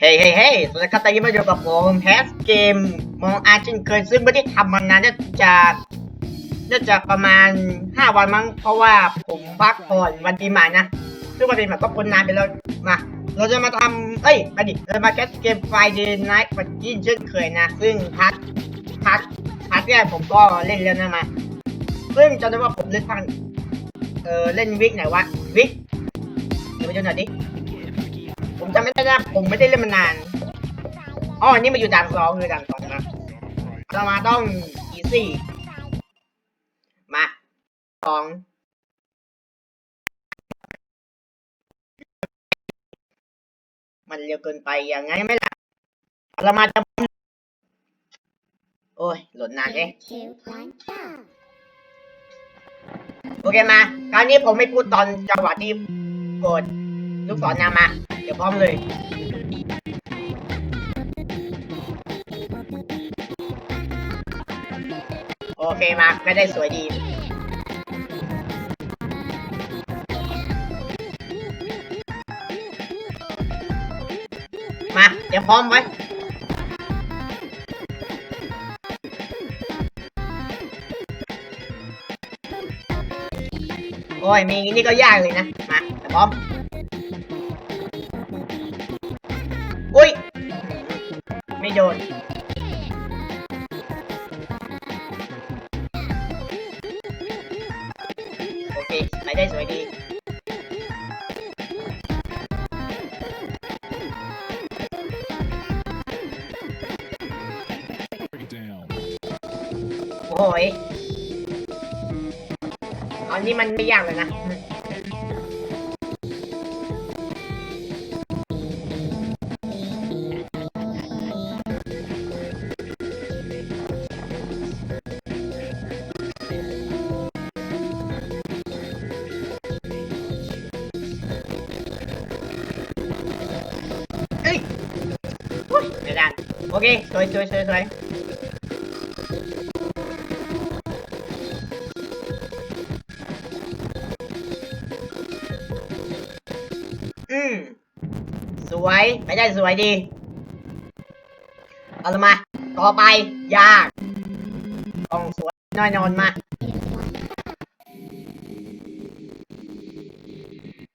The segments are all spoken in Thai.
เฮ้ยเฮ้ยเฮ้ยสวัสดีครับตอนนี้มาอยู่กับผมแฮสเกมมองอาร์เช่นเคยซึ่งไม่ได้ทำมานานน่าจะน่าจะประมาณ 5 วันมั้ง เพราะว่าผมพักผ่อนวันปีใหม่นะ ซึ่งวันปีใหม่ก็พ้นนานไปแล้ว มา เราจะมาทำเอ้ยมาดิเรามาแคสเกมไฟเดย์ไนท์ปัจจินเช่นเคยนะ ซึ่งพักพักพักแรกผมก็เล่นแล้วนะมา ซึ่งจำได้ว่าผมเล่นทางเออเล่นวิกไหนวะวิกเดี๋ยวไปดูหน่อยดิ ไม่ได้นะผมไม่ได้เล่นมานานอ๋อนี่มาอยู่ด่านสองคือด่านสองนะเรามาต้องอีซี่มาสองมันเร็วเกินไปยังไงไหมล่ะเรามาจะโอ้ยหล่นนานเลยโอเคมาคราวนี้ผมไม่พูดตอนจังหวะที่กด ลูกศรนำมา เดี๋ยวพร้อมเลยโอเคมาไม่ได้สวยดี มา เดี๋ยวพร้อมไว้โอ้ยมีอย่างนี้ก็ยากเลยนะ มาแต่พร้อม ไม่โดน โอเคไปได้สวยดีโอ้ยตอนนี้มันไม่ยากเลยนะ ไม่ได้โอเคสวยสวยสวยสวยอืมสวยไม่ได้สวยดี เอาละมา ต่อไป ยากต้องสวยน้อยนอนมา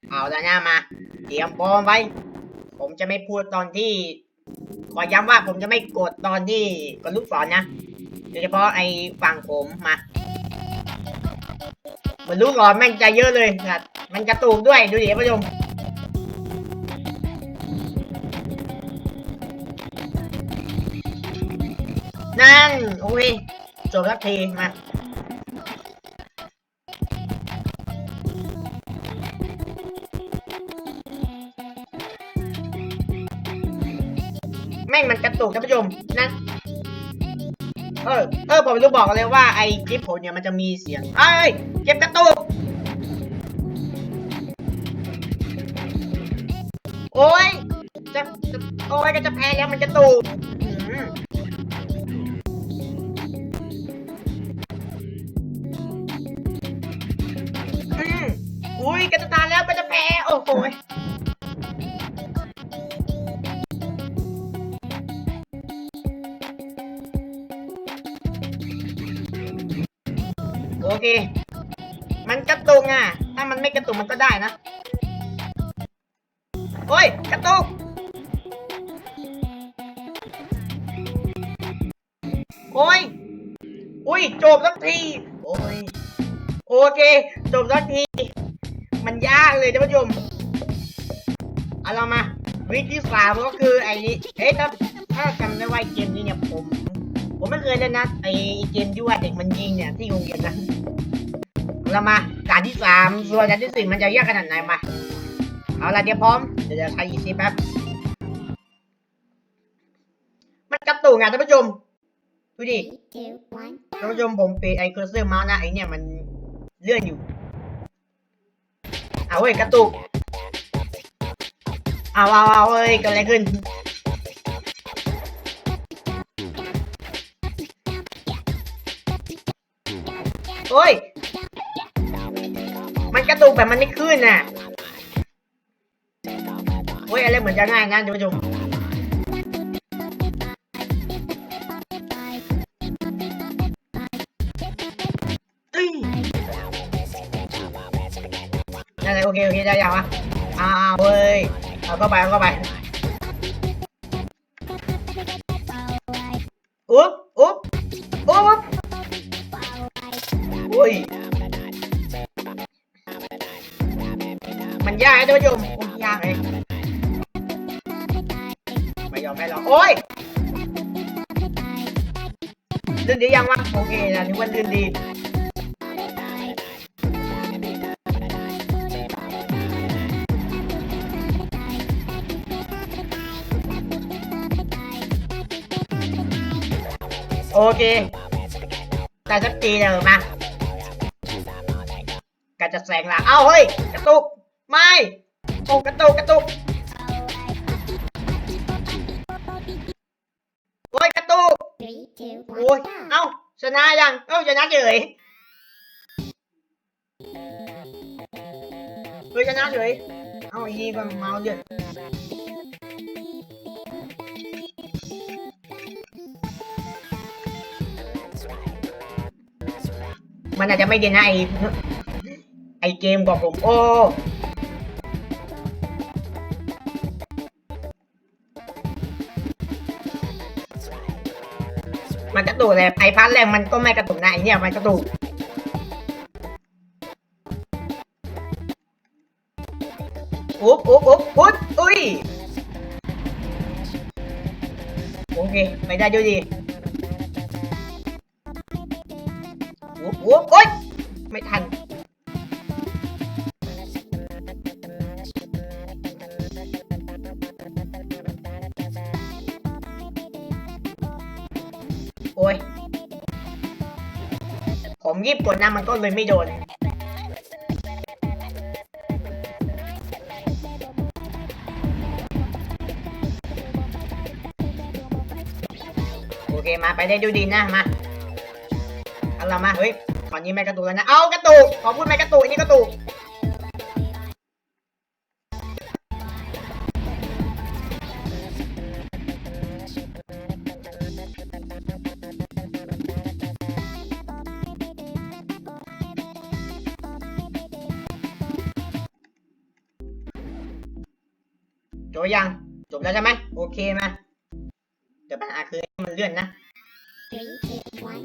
เอาละหน้ามา เตรียมพร้อมไว้ ผมจะไม่พูดตอนที่ ขอย้ำว่าผมจะไม่กดตอนที่กดลูกศรนนะโดยเฉพาะไอ้ฝั่งผมมาเหมันลูกศรแม่งใจเยอะเลยนะมันกระตูกด้วยดูดิท่านผู้ชมนั่น โอเคจบสักทีมา ม่งมันกระตุกท่านผู้ชมนะเออเออผมไม่รู้บอกเลยว่าไอ้คลิปผมเนี่ยมันจะมีเสียงเอ้ยเก็บกระตุกโอ้ยจะโอ้ยก็จะแพ้แล้วมันกระตุกอื้อหืออืมอุ้ยก็จะตายแล้วก็จะแพ้โอ้โห เค มันกระตุกอะ ถ้ามันไม่กระตุกมันก็ได้นะ โอ้ย กระตุก โอ้ย อุ้ย จบสักที โอ้ย โอเค จบสักที มันยากเลยท่านผู้ชมเอาเรามา วิธีสามก็คือไอ้นี่เอ้ยถ้าถ้าจำได้ว่าเกมนี้เนี่ยผม ผมไม่เคยเล่นนะไอเกมที่ว่าเด็กมันยิงเนี่ยที่โรงเรียนนะเรามาด่านที่สามส่วนด่านที่สี่มันจะยากขนาดไหนมาเอาละเดี๋ยวพร้อมเดี๋ยวจะใช้อีซีแป๊บมันกระตุกอะท่านผู้ชมดูดิท่านผู้ชมผมเปไอเคอร์เซอร์เมาส์นะไอเนี่ยมันเลื่อนอยู่เอาเว้ยกระตุกเอาเอาเอาเว้ยเกิดอะไรขึ้น เฮ้ย มันกระตูกแบบมันไม่ขึ้นน่ะเฮ้ยอะไรเหมือนจะง่ายนะท่านผู้ชมนั่นไงโอเคโอเคได้ยางวะอ้าวเว้ยเอาเข้าไปเข้าไป ยากนะท่านผู้ชมโอ้ยยากเลยไม่ยอมให้เราโอ้ยลื่นดียังวะโอเคนะนึกว่าลื่นดีโอเคแต่สักทีเดิมมาการจะแซงละเอ้าเฮ้ยกระตุก ไม่โอ้กระตุกกระตุกโอ้ยกระตุกโอ้ยเอ้าชนะยังเอ้าชนะเฉยเฮ้ยชนะเฉยเอ้าอ้นี่ก็เมาเดือดมันอาจจะไม่เด่นนะไอไอเกมของผมโอ้ มันกระตุกเลยไอพัดแรงมันก็ไม่กระตุกนะไอเนี่ยมันกระตุกอุ๊บอุ๊บอุ๊บอุ๊บอุ้ยโอเคไปได้ด้วยดีอุ๊บอุ๊บโอ๊ยไม่ทัน โอ้ยผมยิบกดนะมันก็เลยไม่โดน โอเคมาไปได้ดูดีนะมาเอาละมาเฮ้ยตอนนี้ไม่กระตุกแล้วนะ เอากระตุกขอพูดไม่กระตุกอันนี้กระตุก จบยังจบแล้วใช่ไหมโอเคมาเดี๋ยวปัญหาคือให้มันเลื่อนนะ Three, two, one,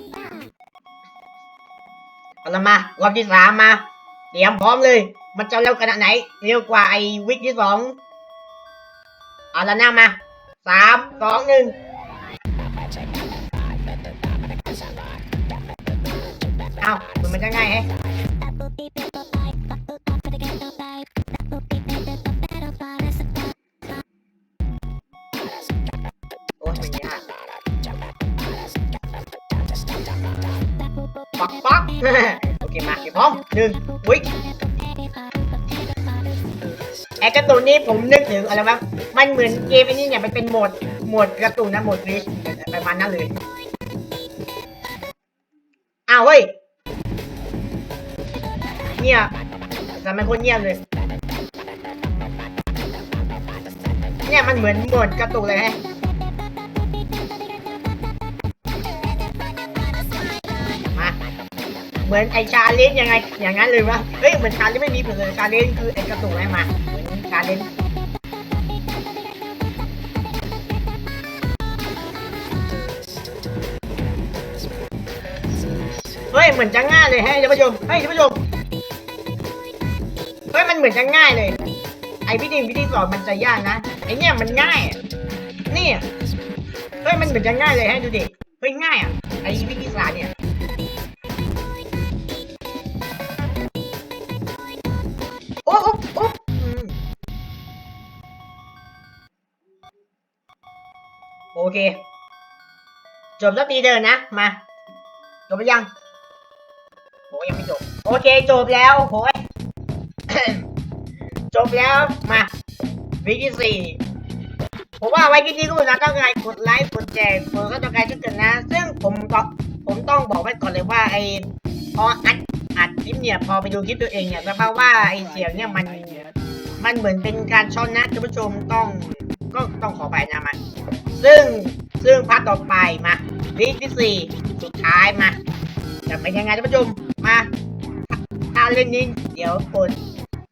เอาละมารอบที่สามมาเตรียมพร้อมเลย มันจะเร็วขนาดไหน เร็วกว่าไอ้วิกที่สองเอาละนะมาสามสองหนึ่งเอามันมันจะง่ายแฮะ ปักปักโอเคมาเก็บพร้อมหนึ่งวิกไอ้การ์ตูนนี้ผมนึกถึงอะไรบ้างมันเหมือนเกมนี่เนี่ยมันเป็นโหมดโหมดการ์ตูนนะโหมดริชประมาณนั้นเลยอ้าวเฮ้ยเงียบแต่มันคนเงียบเลย เนี่ยมันเหมือนโหมดการ์ตูนเลยฮะ เหมือนไอชาเลนยังไง อย่างนั้นเลยวะเฮ้ยเหมือนชาเลนไม่มีผลเลยชาเลนคือไอกระตุกอะไรมาเหมือนชาเลนเฮ้ยเหมือนจะง่ายเลยฮะท่านผู้ชมเฮ้ยท่านผู้ชมเฮ้ยมันเหมือนจะง่ายเลย ไอพี่ดิงพี่ที่สอนมันจะยากนะไอเนี่ยมันง่ายนี่เฮ้ยมันเหมือนจะง่ายเลยฮะดูดิเฮ้ยง่ายอะไอวิธีสานเนี่ย เค จบแล้วตีเดินนะ มา จบไปยังโอ้ยังไม่จบ โอเค จบแล้วโอ้ยจบแล้ว มาวิกที่สี่ผมว่าไว้ที่นี่ก็นะต้องการกดไลค์กดแชร์กดก็ต้องการช่วยกันนะ ซึ่งผมก็ผมต้องบอกไว้ก่อนเลยว่าไอพออัดอัดคลิปเนี่ย พอไปดูคลิปตัวเองเนี่ยจะพบว่าไอเสียงเนี่ยมัน มันเหมือนเป็นการช้อนนะท่านผู้ชมต้อง ก็ต้องขอไปนะมัน ซึ่งซึ่งพาร์ทต่อไปมาวีคที่สี่สุดท้ายมา จะเป็นยังไงท่านผู้ชมมา ถ้าเล่นนี้เดี๋ยวกด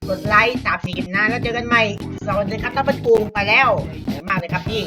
กดไลค์สามสี่นะแล้วเจอกันใหม่สวัสดีครับท่านผู้ชมไปแล้วเยอะมากเลยครับพี่